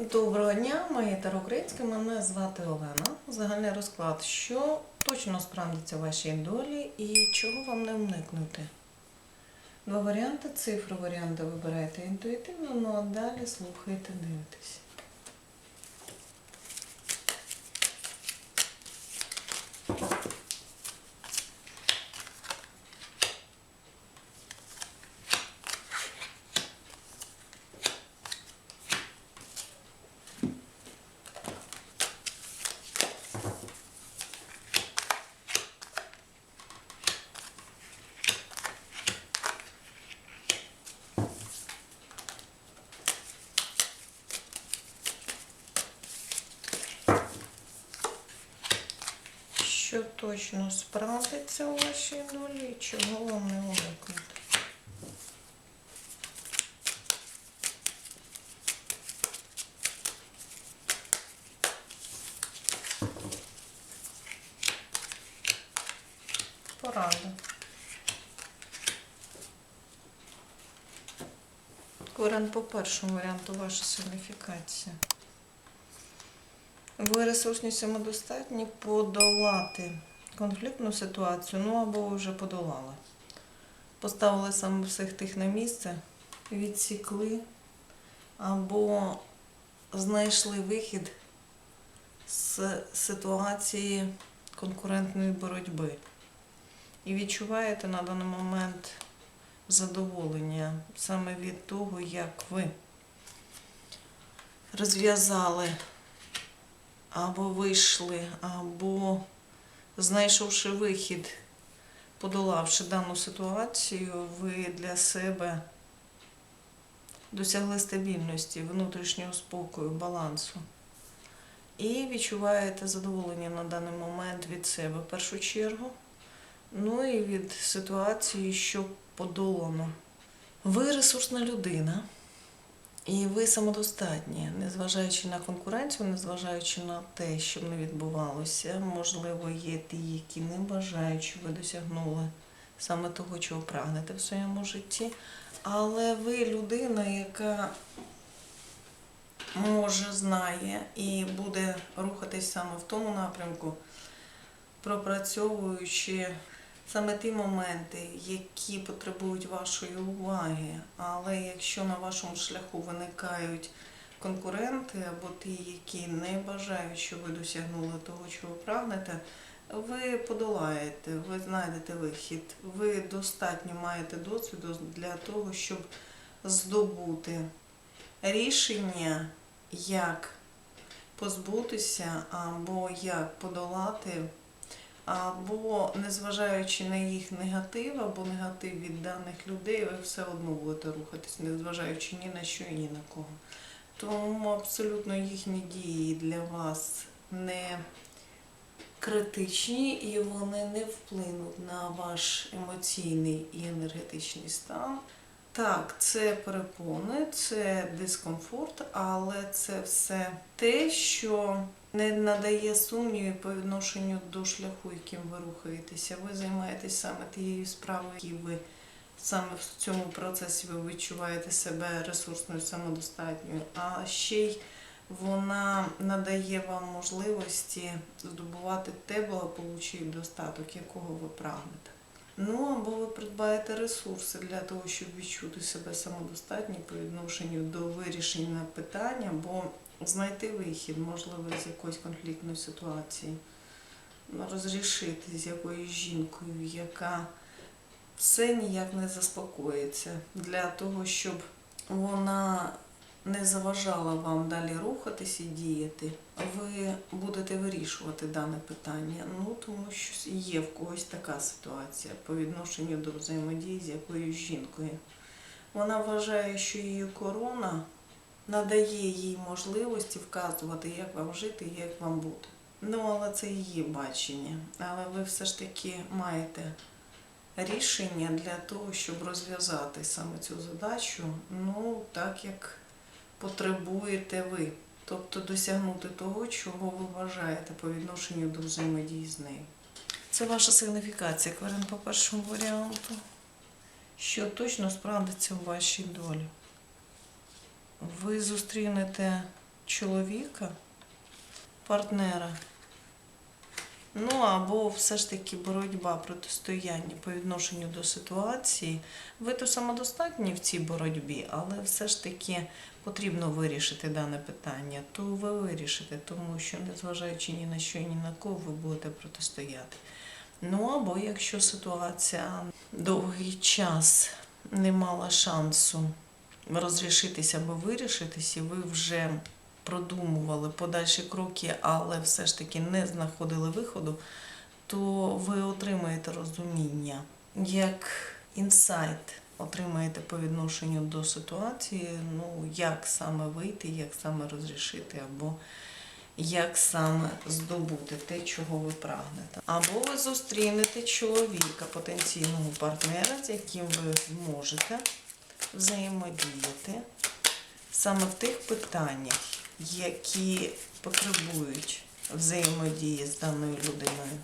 Доброго дня, мої тарокритські, мене звати Олена. Загальний розклад, що точно справдиться в вашій долі і чого вам не уникнути. Два варіанти, цифру варіанти вибирайте інтуїтивно, ну а далі слухайте, дивитесь. Що точно справдиться у вашій долі чого вам не уникнути. Порада. Варіант по першому варіанту ваша сигніфікація. Ви ресурсні самодостатні подолати конфліктну ситуацію, ну або вже подолали. Поставили саме всіх тих на місце, відсікли або знайшли вихід з ситуації конкурентної боротьби. І відчуваєте на даний момент задоволення саме від того, як ви розв'язали або вийшли, або знайшовши вихід, подолавши дану ситуацію, ви для себе досягли стабільності, внутрішнього спокою, балансу. І відчуваєте задоволення на даний момент від себе в першу чергу, ну і від ситуації, що подолано. Ви ресурсна людина. І ви самодостатні, незважаючи на конкуренцію, незважаючи на те, що не відбувалося. Можливо, є ті, які не бажають, щоб ви досягнули саме того, чого прагнете в своєму житті. Але ви людина, яка може, знає і буде рухатись саме в тому напрямку, пропрацьовуючи саме ті моменти, які потребують вашої уваги. Але якщо на вашому шляху виникають конкуренти або ті, які не бажають, щоб ви досягнули того, чого прагнете, ви подолаєте, ви знайдете вихід. Ви достатньо маєте досвіду для того, щоб здобути рішення, як позбутися або як подолати або незважаючи на їх негатив, або негатив від даних людей, ви все одно будете рухатись, незважаючи ні на що і ні на кого. Тому абсолютно їхні дії для вас не критичні і вони не вплинуть на ваш емоційний і енергетичний стан. Так, це перепони, це дискомфорт, але це все те, що не надає сумнівів по відношенню до шляху, яким ви рухаєтеся. Ви займаєтесь саме тією справою, які ви саме в цьому процесі ви відчуваєте себе ресурсною, самодостатньою, а ще й вона надає вам можливості здобувати те благополуччя і достаток, якого ви прагнете. Ну, або ви придбаєте ресурси для того, щоб відчути себе самодостатні по відношенню до вирішення питання, або знайти вихід, можливо, з якоїсь конфліктної ситуації, розрішити з якоюсь жінкою, яка все ніяк не заспокоїться, для того, щоб вона не заважала вам далі рухатись і діяти, ви будете вирішувати дане питання. Ну тому що є в когось така ситуація по відношенню до взаємодії з якоюсь жінкою. Вона вважає, що її корона надає їй можливості вказувати, як вам жити і як вам бути. Ну, але це її бачення. Але ви все ж таки маєте рішення для того, щоб розв'язати саме цю задачу, ну, так як потребуєте ви. Тобто досягнути того, чого ви вважаєте по відношенню до взаємодії з нею. Це ваша сигніфікація, кварен по першому варіанту. Що точно справдиться у вашій долі. Ви зустрінете чоловіка, партнера. Ну або все ж таки боротьба, протистояння по відношенню до ситуації. Ви то самодостатні в цій боротьбі, але все ж таки потрібно вирішити дане питання. То ви вирішите, тому що, незважаючи ні на що ні на кого, ви будете протистояти. Ну або якщо ситуація довгий час не мала шансу розрішитися або вирішитись, і ви вже продумували подальші кроки, але все ж таки не знаходили виходу, то ви отримаєте розуміння, як інсайт отримаєте по відношенню до ситуації, ну як саме вийти, як саме розрішити, або як саме здобути те, чого ви прагнете. Або ви зустрінете чоловіка, потенційного партнера, з яким ви можете взаємодіяти саме в тих питаннях, які потребують взаємодії з даною людиною.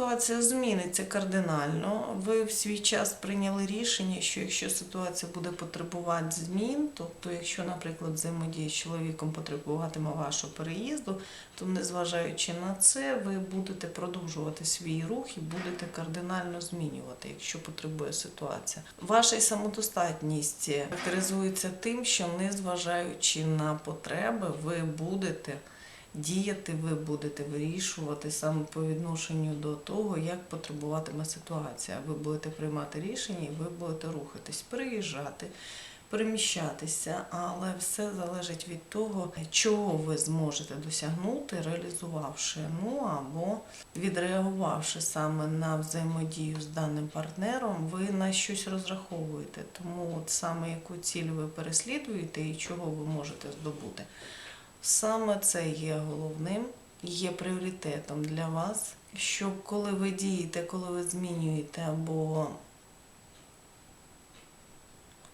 Ситуація зміниться кардинально. Ви в свій час прийняли рішення, що якщо ситуація буде потребувати змін, тобто, якщо, наприклад, взаємодія з чоловіком потребуватиме вашого переїзду, то незважаючи на це, ви будете продовжувати свій рух і будете кардинально змінювати, якщо потребує ситуація. Ваша самодостатність характеризується тим, що незважаючи на потреби, ви будете діяти ви будете вирішувати саме по відношенню до того, як потребуватиме ситуація. Ви будете приймати рішення і ви будете рухатись, переїжджати, переміщатися, але все залежить від того, чого ви зможете досягнути, реалізувавши, ну або відреагувавши саме на взаємодію з даним партнером, ви на щось розраховуєте. Тому от саме яку ціль ви переслідуєте і чого ви можете здобути. Саме це є головним, є пріоритетом для вас, щоб коли ви дієте, коли ви змінюєте або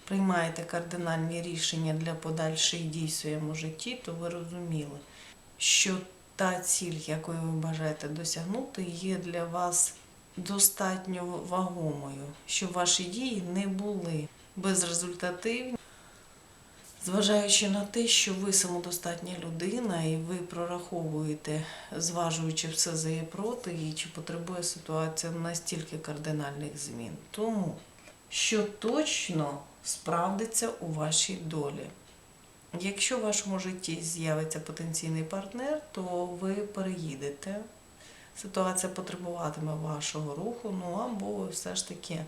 приймаєте кардинальні рішення для подальших дій в своєму житті, то ви розуміли, що та ціль, якої ви бажаєте досягнути, є для вас достатньо вагомою, щоб ваші дії не були безрезультативні. Зважаючи на те, що ви самодостатня людина і ви прораховуєте, зважуючи все за і проти, і чи потребує ситуація настільки кардинальних змін. Тому, що точно справдиться у вашій долі. Якщо в вашому житті з'явиться потенційний партнер, то ви переїдете. Ситуація потребуватиме вашого руху, ну або ви все ж таки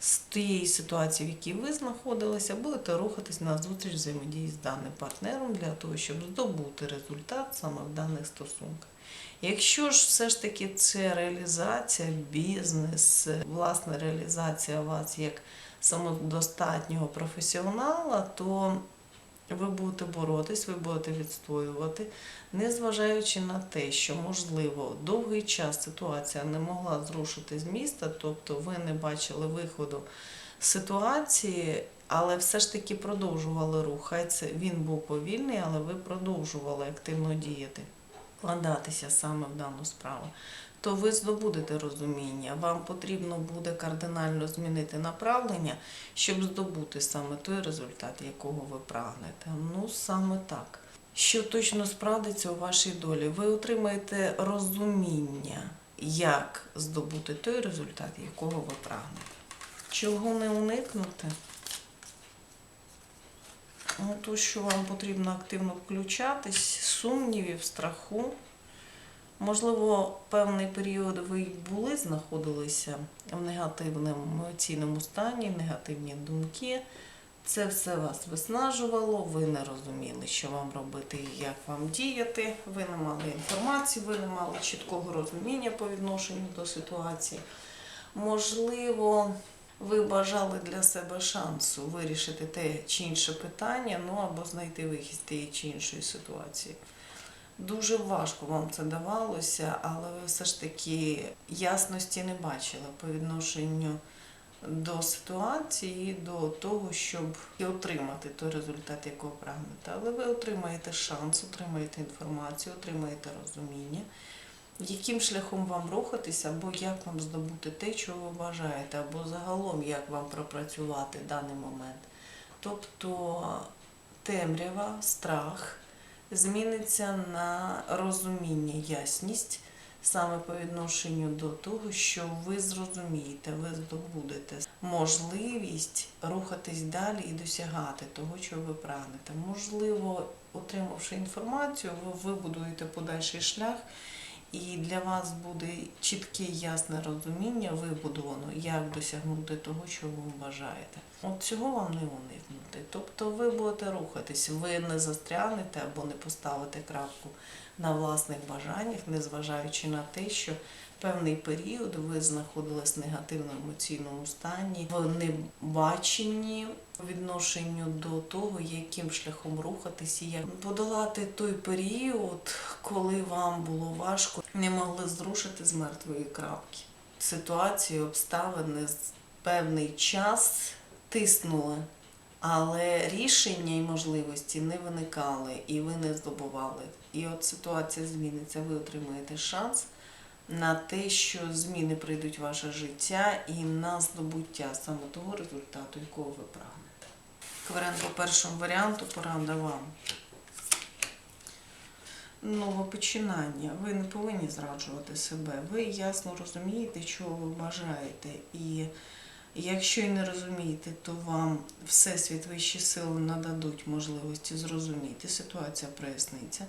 з тієї ситуації, в якій ви знаходилися, будете рухатись на зустріч взаємодії з даним партнером для того, щоб здобути результат саме в даних стосунках. Якщо ж все ж таки це реалізація, бізнес, власна реалізація вас як самодостатнього професіонала, то ви будете боротись, ви будете відстоювати, незважаючи на те, що, можливо, довгий час ситуація не могла зрушити з міста, тобто ви не бачили виходу ситуації, але все ж таки продовжували рух. Він був повільний, але ви продовжували активно діяти, вкладатися саме в дану справу. То ви здобудете розуміння, вам потрібно буде кардинально змінити направлення, щоб здобути саме той результат, якого ви прагнете. Ну саме так. Що точно справдиться у вашій долі, ви отримаєте розуміння, як здобути той результат, якого ви прагнете. Чого не уникнути? Ну, то, що вам потрібно активно включатись, сумнівів, страху. Можливо, певний період ви були, знаходилися в негативному емоційному стані, негативні думки. Це все вас виснажувало, ви не розуміли, що вам робити і як вам діяти. Ви не мали інформації, ви не мали чіткого розуміння по відношенню до ситуації. Можливо, ви бажали для себе шансу вирішити те чи інше питання, ну або знайти вихід з тієї чи іншої ситуації. Дуже важко вам це давалося, але ви все ж таки ясності не бачили по відношенню до ситуації, до того, щоб отримати той результат, якого прагнете. Але ви отримаєте шанс, отримаєте інформацію, отримаєте розуміння. яким шляхом вам рухатися, або як вам здобути те, чого ви бажаєте, або загалом як вам пропрацювати даний момент. Тобто темрява, страх зміниться на розуміння, ясність саме по відношенню до того, що ви зрозумієте, ви здобудете можливість рухатись далі і досягати того, чого ви прагнете. Можливо, отримавши інформацію, ви вибудуєте подальший шлях. І для вас буде чітке ясне розуміння вибудовано, як досягнути того, чого ви бажаєте. От цього вам не уникнути. Тобто ви будете рухатись, ви не застрянете або не поставите крапку на власних бажаннях, незважаючи на те, що певний період ви знаходились в негативному емоційному стані, в небаченні відношенню до того, яким шляхом рухатись і як подолати той період, коли вам було важко, не могли зрушити з мертвої крапки. Ситуації, обставини певний час тиснули, але рішення і можливості не виникали, і ви не здобували. І от ситуація зміниться, ви отримаєте шанс на те, що зміни прийдуть в ваше життя і на здобуття саме того результату, якого ви прагнете. Кварен по першому варіанту порада вам. Нове починання. Ви не повинні зраджувати себе. Ви ясно розумієте, чого ви бажаєте. І якщо і не розумієте, то вам Всесвіт вищі сили нададуть можливості зрозуміти, ситуація проясниться.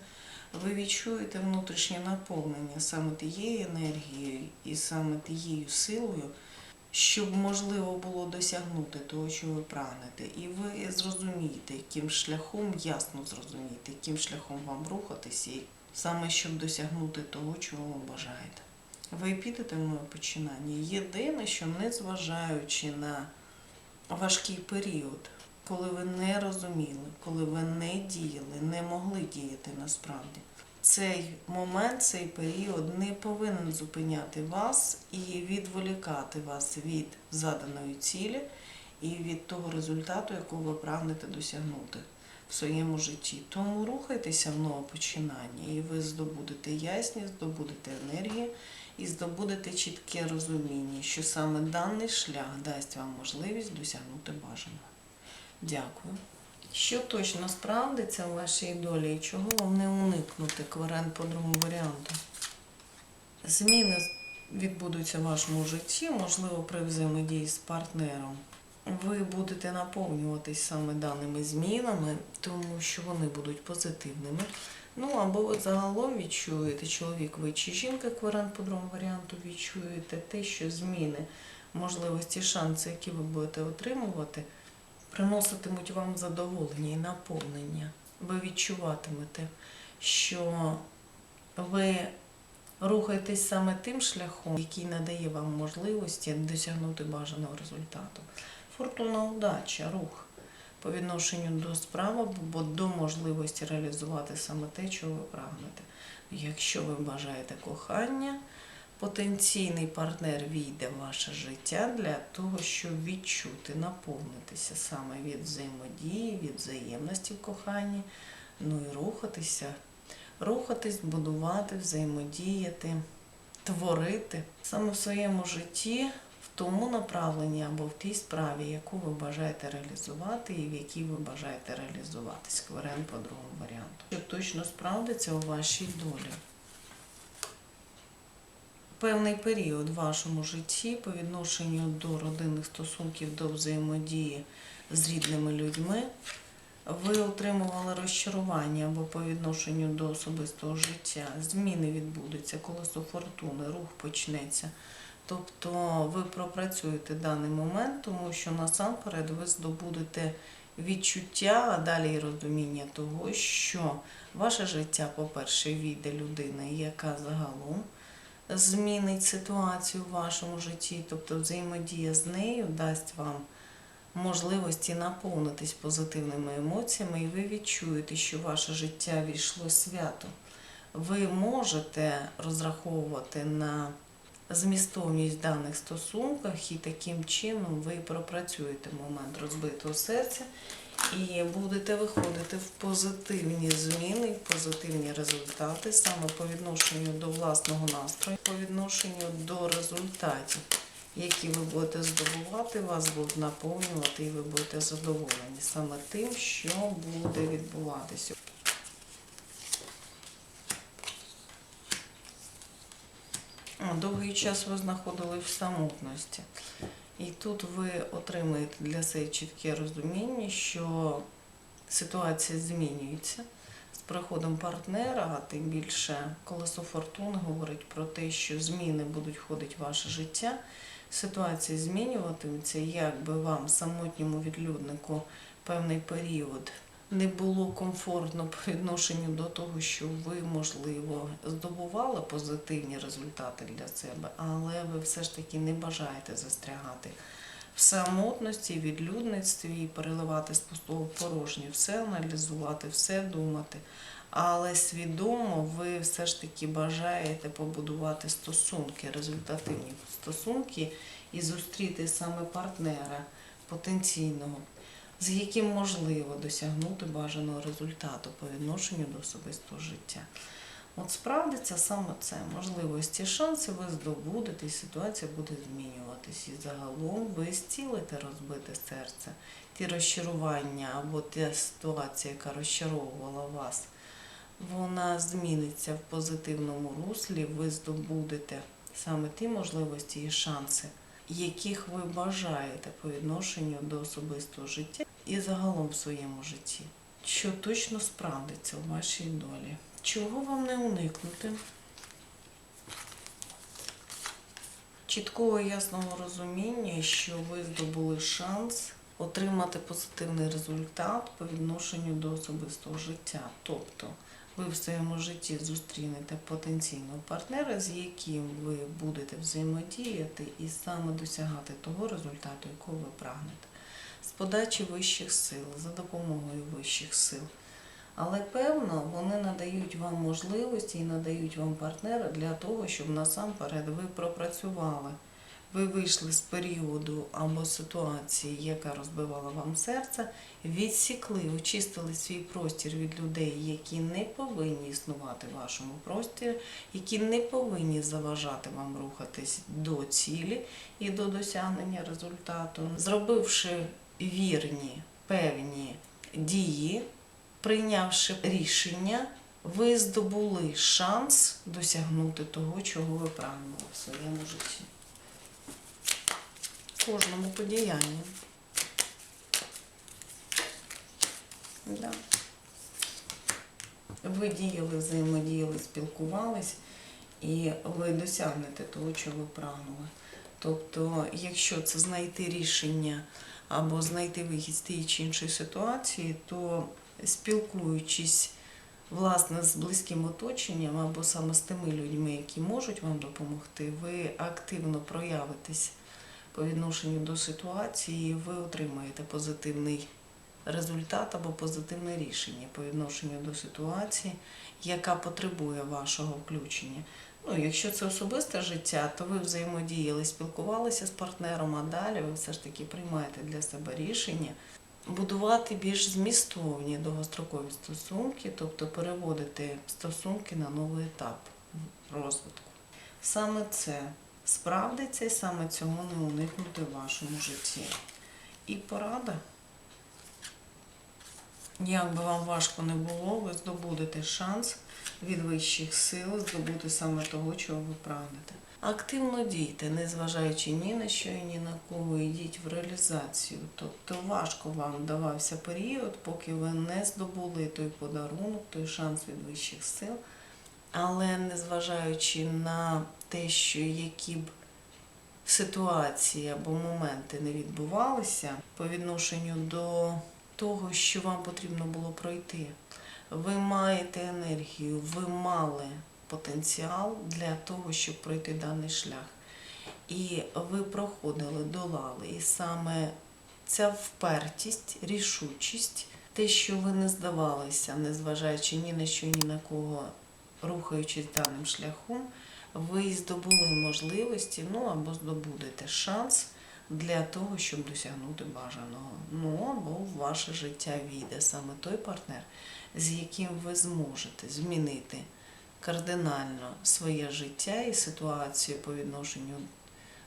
Ви відчуєте внутрішнє наповнення саме тією енергією і саме тією силою, щоб можливо було досягнути того, що ви прагнете. І ви зрозумієте, яким шляхом, ясно зрозумієте, яким шляхом вам рухатися, і саме щоб досягнути того, чого ви бажаєте. Ви підете в нове починання. Єдине, що незважаючи на важкий період, коли ви не розуміли, коли ви не діяли, не могли діяти насправді. Цей момент, цей період не повинен зупиняти вас і відволікати вас від заданої цілі і від того результату, якого ви прагнете досягнути в своєму житті. Тому рухайтеся в нове починання, і ви здобудете ясність, здобудете енергію і здобудете чітке розуміння, що саме даний шлях дасть вам можливість досягнути бажаного. Дякую. Що точно справдиться у вашій долі і чого вам не уникнути кварен по другому варіанту? Зміни відбудуться в вашому житті, можливо, при взаємодії з партнером. Ви будете наповнюватись саме даними змінами, тому що вони будуть позитивними. Ну або ви загалом відчуєте, чоловік ви чи жінка, кварен по другому варіанту, відчуєте те, що зміни, можливості, шанси, які ви будете отримувати, приноситимуть вам задоволення і наповнення. Ви відчуватимете, що ви рухаєтесь саме тим шляхом, який надає вам можливості досягнути бажаного результату. Фортуна, удача, рух по відношенню до справи або до можливості реалізувати саме те, чого ви прагнете. Якщо ви бажаєте кохання, потенційний партнер війде в ваше життя для того, щоб відчути, наповнитися саме від взаємодії, від взаємності в коханні, ну і рухатися, рухатись, будувати, взаємодіяти, творити саме в своєму житті. Тому направленні або в тій справі, яку ви бажаєте реалізувати і в якій ви бажаєте реалізуватись. Кварен по другому варіанту. Що точно справдиться у вашій долі. Певний період в вашому житті по відношенню до родинних стосунків, до взаємодії з рідними людьми, ви отримували розчарування або по відношенню до особистого життя. Зміни відбудуться, колесо фортуни, рух почнеться. Тобто ви пропрацюєте даний момент, тому що насамперед ви здобудете відчуття, а далі і розуміння того, що ваше життя, по-перше, війде людина, яка загалом змінить ситуацію в вашому житті, тобто взаємодія з нею дасть вам можливості наповнитись позитивними емоціями, і ви відчуєте, що ваше життя війшло свято. Ви можете розраховувати на змістовність даних стосунках, і таким чином ви пропрацюєте момент розбитого серця І будете виходити в позитивні зміни, позитивні результати саме по відношенню до власного настрою, по відношенню до результатів, які ви будете здобувати, вас будуть наповнювати, і ви будете задоволені саме тим, що буде відбуватися. Довгий час ви знаходились в самотності. І тут ви отримаєте для себе чітке розуміння, що ситуація змінюється з приходом партнера, а тим більше колесо фортуни говорить про те, що зміни будуть ходити в ваше життя. Ситуація змінюватиметься, як би вам, самотньому відлюднику, певний період не було комфортно по відношенню до того, що ви, можливо, здобували позитивні результати для себе, але ви все ж таки не бажаєте застрягати в самотності, відлюдництві і переливати з пустого порожнє, все аналізувати, все думати. Але свідомо ви все ж таки бажаєте побудувати стосунки, результативні стосунки і зустріти саме партнера потенційного, з яким можливо досягнути бажаного результату по відношенню до особистого життя. От справдиться саме це. Можливості, шанси ви здобудете, і ситуація буде змінюватись. І загалом ви зцілите розбите серце. Ті розчарування або та ситуація, яка розчаровувала вас, вона зміниться в позитивному руслі, ви здобудете саме ті можливості і шанси, яких ви бажаєте по відношенню до особистого життя і загалом в своєму житті, що точно справдиться у вашій долі. Чого вам не уникнути? Чіткого ясного розуміння, що ви здобули шанс отримати позитивний результат по відношенню до особистого життя. Тобто ви в своєму житті зустрінете потенційного партнера, з яким ви будете взаємодіяти і саме досягати того результату, якого ви прагнете, з подачі вищих сил, за допомогою вищих сил. Але певно, вони надають вам можливості і надають вам партнера для того, щоб насамперед ви пропрацювали. Ви вийшли з періоду або ситуації, яка розбивала вам серце, відсікли, очистили свій простір від людей, які не повинні існувати в вашому просторі, які не повинні заважати вам рухатись до цілі і до досягнення результату, зробивши вірні певні дії, прийнявши рішення, ви здобули шанс досягнути того, чого ви прагнули в своєму житті. Кожному подіянню. Да. Ви діяли, взаємодіяли, спілкувались, і ви досягнете того, чого ви прагнули. Тобто, якщо це знайти рішення або знайти вихід з тієї чи іншої ситуації, то спілкуючись власне з близьким оточенням або саме з тими людьми, які можуть вам допомогти, ви активно проявитесь по відношенню до ситуації, ви отримаєте позитивний результат або позитивне рішення по відношенню до ситуації, яка потребує вашого включення. Ну, якщо це особисте життя, то ви взаємодіяли, спілкувалися з партнером, а далі ви все ж таки приймаєте для себе рішення будувати більш змістовні довгострокові стосунки, тобто переводити стосунки на новий етап розвитку. Саме це справдиться і саме цього не уникнути в вашому житті. І порада. Як би вам важко не було, ви здобудете шанс від вищих сил здобути саме того, чого ви прагнете. Активно дійте, незважаючи ні на що і ні на кого, йдіть в реалізацію. Тобто важко вам давався період, поки ви не здобули той подарунок, той шанс від вищих сил. Але незважаючи на те, що які б ситуації або моменти не відбувалися по відношенню до того, що вам потрібно було пройти, ви маєте енергію, ви мали потенціал для того, щоб пройти даний шлях. І ви проходили, долали. І саме ця впертість, рішучість, те, що ви не здавалися, незважаючи ні на що, ні на кого, рухаючись даним шляхом, ви здобули можливості, ну або здобудете шанс для того, щоб досягнути бажаного. Ну або в ваше життя війде саме той партнер, з яким ви зможете змінити кардинально своє життя і ситуацію по відношенню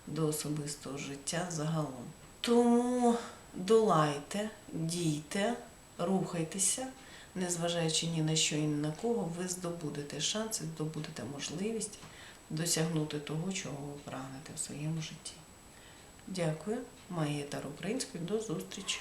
до особистого життя загалом. Тому долайте, дійте, рухайтеся, незважаючи ні на що і ні на кого, ви здобудете шанси, здобудете можливість досягнути того, чого ви прагнете в своєму житті. Дякую, Магія Таро Українською. До зустрічі!